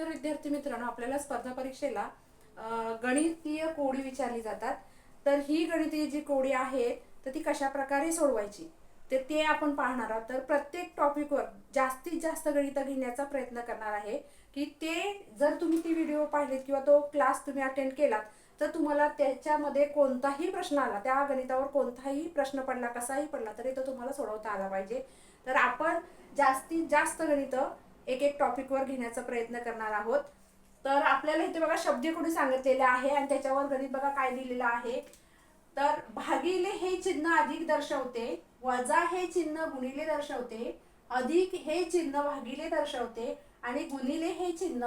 नमस्कार विद्यार्थी मित्रांनो आपल्याला स्पर्धा परीक्षेला गणितीय कोडी विचारली जातात. तर ही गणितीय जी कोडी आहे तर ती कशा प्रकारे सोडवायची? तर ते आपण पाहणार आहोत. तर प्रत्येक टॉपिकवर जास्तीत जास्त गणित घेण्याचा प्रयत्न करणार आहे की ते जर तुम्ही ती व्हिडिओ पाहिलेत किंवा तो क्लास तुम्ही अटेंड केलात तर तुम्हाला त्याच्यामध्ये कोणताही प्रश्न आला त्या गणितावर कोणताही प्रश्न पडला कसाही पडला तरी तो तुम्हाला सोडवता आला पाहिजे. तर आपण जास्तीत जास्त गणितं एक एक टॉपिकवर घेण्याचा प्रयत्न करणार आहोत. तर आपल्याला इथे बघा शब्दकोडी सांगितलेले आहे आणि त्याच्यावर गणित बघा काय दिलेलं आहे. तर भागिले हे चिन्ह अधिक दर्शवते वजा हे चिन्ह गुणिले दर्शवते अधिक हे चिन्ह भागिले दर्शवते आणि गुणिले हे चिन्ह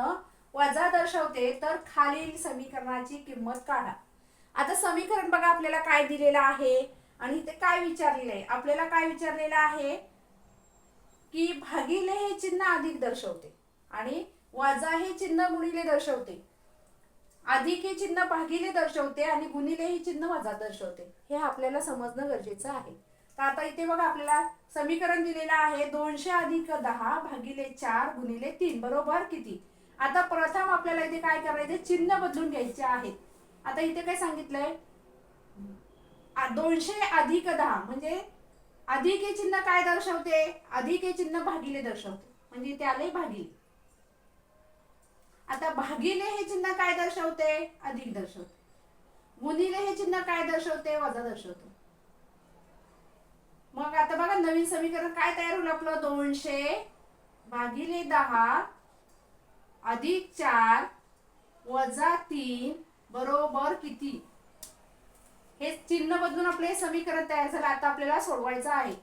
वजा दर्शवते. तर खालील समीकरणाची किंमत काढा. आता समीकरण बघा आपल्याला काय दिलेलं आहे आणि इथे काय विचारलेलं आहे. आपल्याला काय विचारलेलं आहे? की भागिले हे चिन्ह अधिक दर्शवते आणि वजा हे चिन्ह गुणिले दर्शवते. अधिक हे चिन्ह भागिले दर्शवते आणि गुणिले हे चिन्ह वजा दर्शवते. हे आपल्याला समजणं गरजेचं आहे. तर आता इथे बघा आपल्याला समीकरण दिलेलं आहे दोनशे अधिक दहा भागिले चार गुणिले तीन बरोबर किती? आता प्रथम आपल्याला इथे काय करायचं चिन्ह बदलून घ्यायचे आहेत आता इथे काय सांगितलंय? दोनशे अधिक दहा म्हणजे अधिक हे चिन्ह काय दर्शवते? अधिक हे चिन्ह भागिले दर्शवते. म्हणजे ते भागिले. आता भागिले हे चिन्ह काय दर्शवते? अधिक दर्शवते. गुणिले हे चिन्ह काय दर्शवते? वजा दर्शवतो. मग आता बघा नवीन समीकरण काय तयार होईल आपलं? दोनशे भागिले दहा अधिक चार वजा तीन बरोबर किती? हे चिन्ह बदलून आपले समीकरण तयार झालं आता आपल्याला सोडवायचं आहे.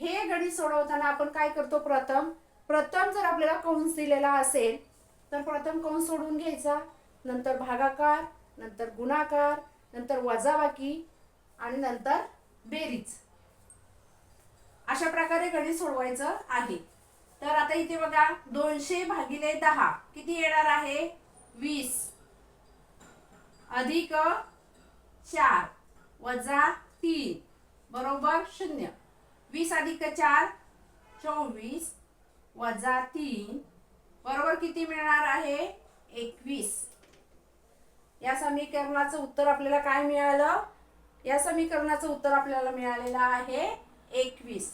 हे गणित सोडवताना आपण काय करतो प्रथम? प्रथम जर आपल्याला कंस दिलेला असेल तर प्रथम कंस सोडून घ्यायचा. नंतर भागाकार नंतर गुणाकार नंतर वजाबाकी आणि नंतर बेरीज. अशा प्रकारे गणित सोडवायचं आहे. तर आता इथे बघा दोनशे भागिले दहा. किती येणार आहे? वीस. अधिक चार. वजा तीन. बरोबर? शून्य. वीस अधिक चार चोवीस. वजा तीन. बरोबर किती मिळणार आहे? एकवीस. या समीकरणाचं उत्तर आपल्याला काय मिळालं? या समीकरणाचं उत्तर आपल्याला मिळालेलं आहे एकवीस.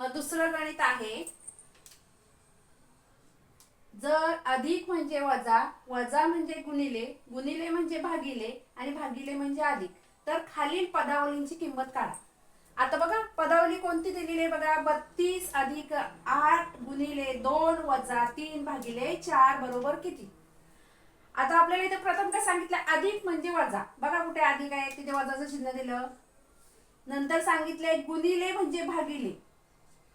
मग दुसरं गणित आहे. जर अधिक म्हणजे वजा वजा म्हणजे गुणिले गुणिले म्हणजे भागिले आणि भागिले म्हणजे अधिक. तर खालील पदावलींची किंमत काढा. आता बघा पदावली कोणती दिलेली आहे बघा? बत्तीस अधिक आठ गुणिले दोन वजा तीन भागिले चार बरोबर किती? आता आपल्याला इथे प्रथम काय सांगितलं? अधिक म्हणजे वजा. बघा कुठे अधिक आहे? तिथे वजाचं चिन्ह दिलं. नंतर सांगितलंय गुणिले म्हणजे भागिले.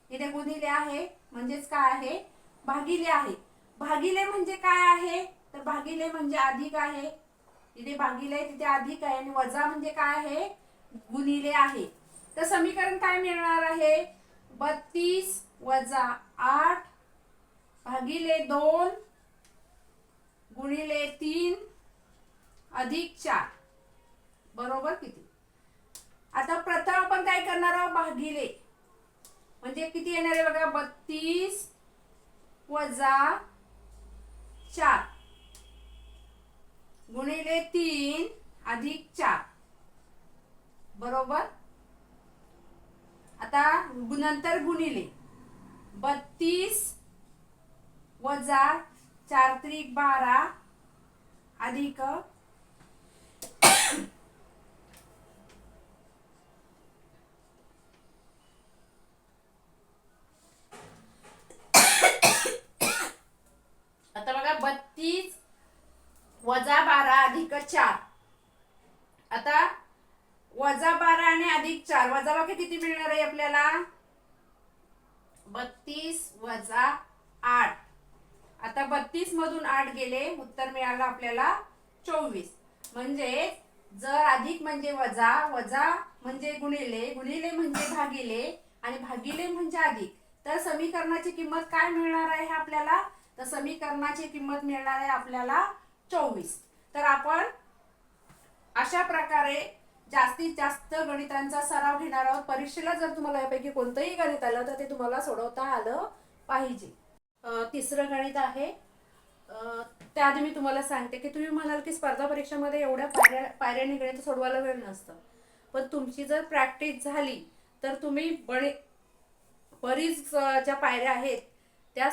इथे गुणिले आहे म्हणजेच काय आहे? भागिले आहे. भागिले म्हणजे काय आहे? तर भागिले म्हणजे अधिक आहे. इथे भागिले आहे, तिथे अधिक आहे. आणि वजा म्हणजे काय आहे? गुणिले आहे. तर समीकरण काय मिळणार आहे? बत्तीस वजा आठ भागिले दोन गुणिले तीन अधिक चार. बरोबर किती? आता प्रथम आपण काय करणार आहोत? भागिले. म्हणजे किती येणार आहे बघा? बत्तीस वजा चार. गुणिले तीन अधिक चार. बरोबर? आता गु- नंतर गुणिले. बत्तीस वजा चार त्रिक बारा अधिक आता बघा बत्तीस वजा बारा अधिक चार आता वजा बारा आणि अधिक चार वजा बाकी किती मिळणार आहे आपल्याला? बत्तीस वजा आठ. आता बत्तीस मधून आठ गेले उत्तर मिळालं आपल्याला चोवीस. म्हणजे जर अधिक म्हणजे वजा वजा म्हणजे गुणिले गुणिले म्हणजे भागिले आणि भागिले म्हणजे अधिक तर समीकरणाची किंमत काय मिळणार आहे आपल्याला? तर समीकरणाची किंमत मिळणार आहे आपल्याला चोवीस. तर आपण अशा प्रकारे जास्तीत जास्त गणितांचा सराव घेणार आहोत. परीक्षेला जर तुम्हाला यापैकी कोणतंही गणित आलं तर ते तुम्हाला सोडवता आलं पाहिजे. तिसरं गणित आहे. त्याआधी मी तुम्हाला सांगते की तुम्ही म्हणाल की स्पर्धा परीक्षेमध्ये एवढ्या पायऱ्या पायऱ्याने गणित सोडवायला वेळ नसतं. पण तुमची जर प्रॅक्टिस झाली तर तुम्ही बरे बरीच ज्या पायऱ्या आहेत त्या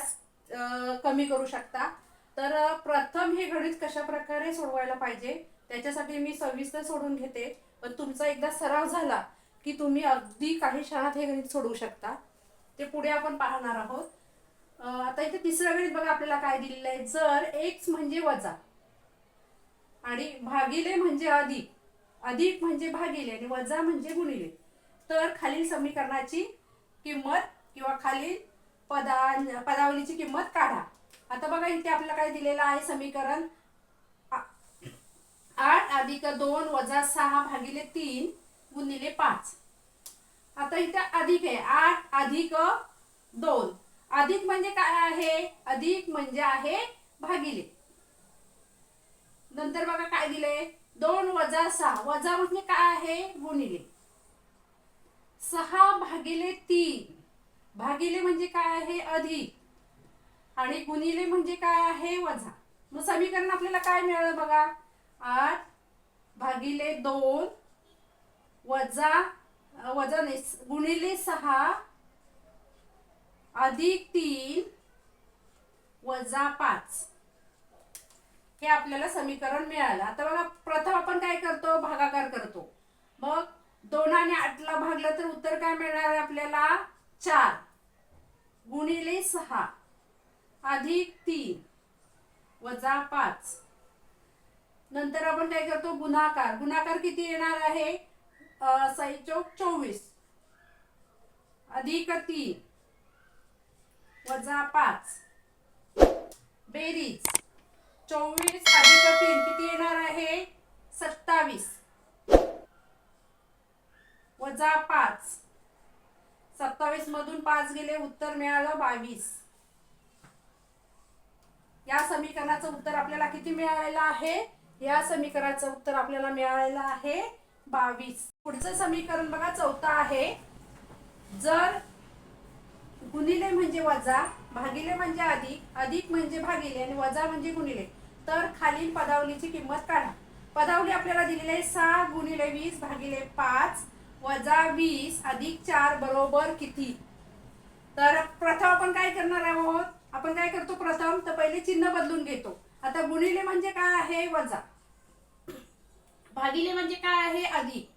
कमी करू शकता. तर प्रथम हे गणित कशा प्रकारे सोडवायला पाहिजे त्याच्यासाठी मी सविस्तर सोडून घेते. पण तुमचा एकदा सराव झाला की तुम्ही अगदी काही क्षणात हे गणित सोडवू शकता. ते पुढे आपण पाहणार आहोत. आता इथे तिसरं गणित बघा आपल्याला काय दिलेलं आहे. जर एक्स म्हणजे वजा आणि भागिले म्हणजे अधिक अधिक म्हणजे भागिले आणि वजा म्हणजे गुणिले तर खालील समीकरणाची किंमत किंवा खालील पदा पदावलीची किंमत काढा. आता बघा इथे आपल्याला काय दिलेलं आहे समीकरण. आठ अधिक दोन वजा सहा भागिले तीन गुणिले पाच. आता इथे अधिक आहे. आठ अधिक दोन. अधिक म्हणजे काय आहे? अधिक म्हणजे आहे भागिले. नंतर बघा काय दिले? दोन वजा सहा. वजा म्हणजे काय आहे? गुणिले. सहा भागिले तीन. भागिले म्हणजे काय आहे? अधिक. आणि गुणिले म्हणजे काय आहे? वजा. मग समीकरण आपल्याला काय मिळालं बघा? आठ भागिले दोन वजा वजा नाही गुणिले सहा अधिक तीन वजा पाच. हे आपल्याला समीकरण मिळालं. आता बघा प्रथम आपण काय करतो? भागाकार करतो. मग दोनाने आठला भागलं तर उत्तर काय मिळणार आहे आपल्याला? चार. गुणिले सहा अधिक तीन वजा पाच. नंतर आपण काय करतो? गुणाकार. गुणाकार किती येणार आहे? अ, चौक चोवीस. अधिक तीन. वजा पाच. बेरीज. चोवीस अधिक तीन किती येणार आहे? सत्तावीस. वजा पाच. सत्तावीस मधून पाच गेले उत्तर मिळालं बावीस. या समीकरणाचं उत्तर आपल्याला किती मिळालेलं आहे? या समीकरणाचं उत्तर आपल्याला मिळालेलं आहे बावीस. पुढचं समीकरण बघा चौथा आहे. जर गुणिले म्हणजे वजा भागिले म्हणजे अधिक अधिक म्हणजे भागिले आणि वजा म्हणजे गुणिले तर खालील पदावलीची किंमत काढा. पदावली आपल्याला दिलेली आहे सहा गुणिले वीस भागिले पाच वजा वीस अधिक चार बरोबर किती? तर प्रथम आपण काय करणार आहोत? आपण काय करतो प्रथम? तर पहिले चिन्ह बदलून घेतो. आता गुणिले म्हणजे काय आहे? वजा. भागिले म्हणजे काय आहे? अधिक.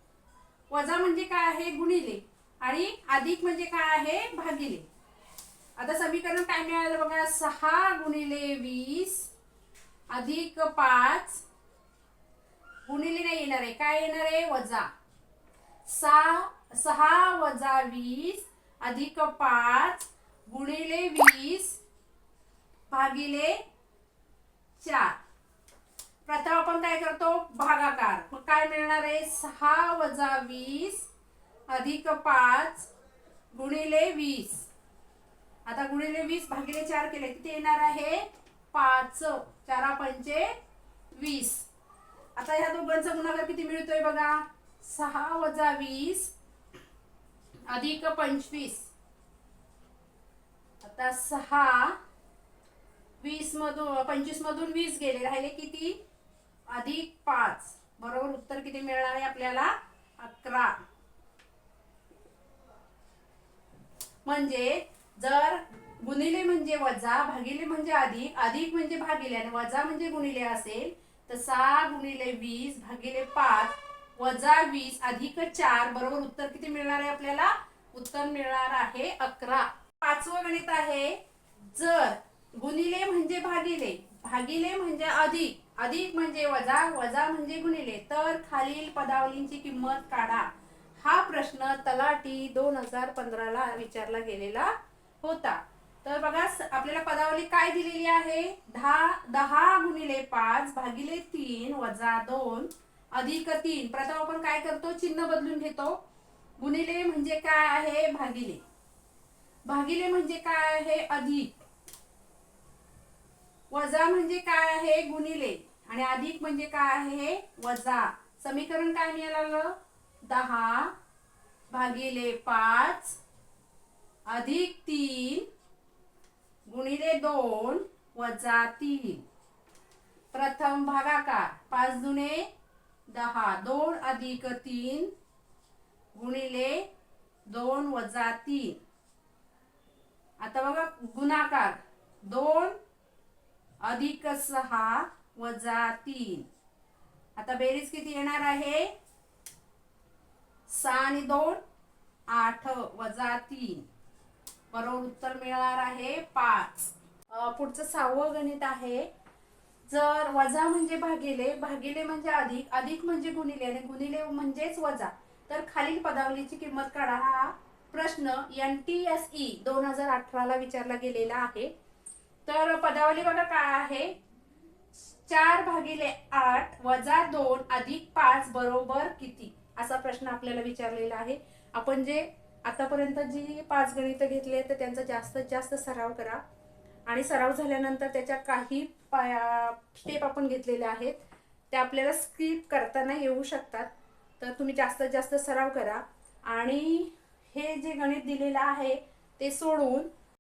वजा म्हणजे काय आहे? गुणिले. आणि अधिक म्हणजे काय आहे? भागिले. आता समीकरण काय मिळालं बघा? सहा गुणिले वीस अधिक पाच. गुणिले नाही येणार आहे. काय येणार आहे? वजा. सहा सहा वजा वीस अधिक पाच गुणिले वीस भागिले चार. प्रथम आपण काय करतो? भागाकार. मग काय मिळणार आहे? सहा वजा वीस अधिक पाच गुणिले वीस. आता गुणिले वीस भागिले चार केले. किती येणार आहे? पाच. चारा पंचे वीस. आता ह्या दोघांचा गुणाकार किती मिळतोय बघा? सहा वजा वीस अधिक पंचवीस. आता सहा वीस मधून पंचवीस मधून वीस गेले. राहिले किती? अधिक पाच. बरोबर उत्तर किती मिळणार आहे आपल्याला? अकरा. म्हणजे जर गुणिले म्हणजे वजा भागिले म्हणजे अधिक अधिक म्हणजे भागिले आणि वजा म्हणजे गुणिले असेल तर सहा गुणिले वीस भागिले पाच वजा वीस अधिक चार बरोबर उत्तर किती मिळणार आहे आपल्याला? उत्तर मिळणार आहे अकरा. पाचवं गणित आहे जर गुणिले म्हणजे भागिले. भागिले म्हणजे अधिक. अधिक म्हणजे वजा. वजा म्हणजे गुणिले. तर खालील पदावलींची किंमत काढा. हा प्रश्न तलाठी दोन हजार पंधराला विचारला गेलेला होता. तर बघा आपल्याला पदावली काय दिलेली आहे? दहा दहा गुणिले पाच भागिले तीन वजा दोन अधिक तीन. प्रथम आपण काय करतो? चिन्ह बदलून घेतो. गुणिले म्हणजे काय आहे? भागिले. भागिले म्हणजे काय आहे? अधिक. वजा म्हणजे काय आहे? गुणिले. आणि अधिक म्हणजे काय आहे? वजा. समीकरण काय मिळालं? दहा भागिले पाच अधिक तीन गुणिले दोन वजा तीन. प्रथम भागाकार. पाच जुने दहा. दोन अधिक तीन गुणिले दोन वजा तीन. आता बघा गुणाकार. दोन अधिक सहा वजा तीन. आता बेरीज किती येणार आहे? सहा आणि दोन आठ वजा तीन. बरोबर उत्तर मिळणार आहे पाच. पुढचं सहावं गणित आहे. जर वजा म्हणजे भागिले भागिले म्हणजे अधिक अधिक म्हणजे गुणिले आणि गुणिले म्हणजेच वजा. तर खालील पदावलीची किंमत काढा. हा प्रश्न एन टी एस ई दोन हजार अठराला विचारला गेलेला आहे. तर पदावली बघा काय आहे. चार भागिले आठ वजा दोन अधिक पाच बरोबर किती? असा प्रश्न आपल्याला विचारलेला आहे. आपण जे आतापर्यंत जी पाच गणितं घेतले तर त्यांचा जास्तीत जास्त सराव करा. आणि सराव झाल्यानंतर त्याच्या काही स्टेप आपण घेतलेल्या आहेत. त्या आपल्याला स्किप करताना येऊ शकतात. तर तुम्ही जास्तीत जास्त सराव करा. आणि हे जे गणित दिलेलं आहे ते सोडून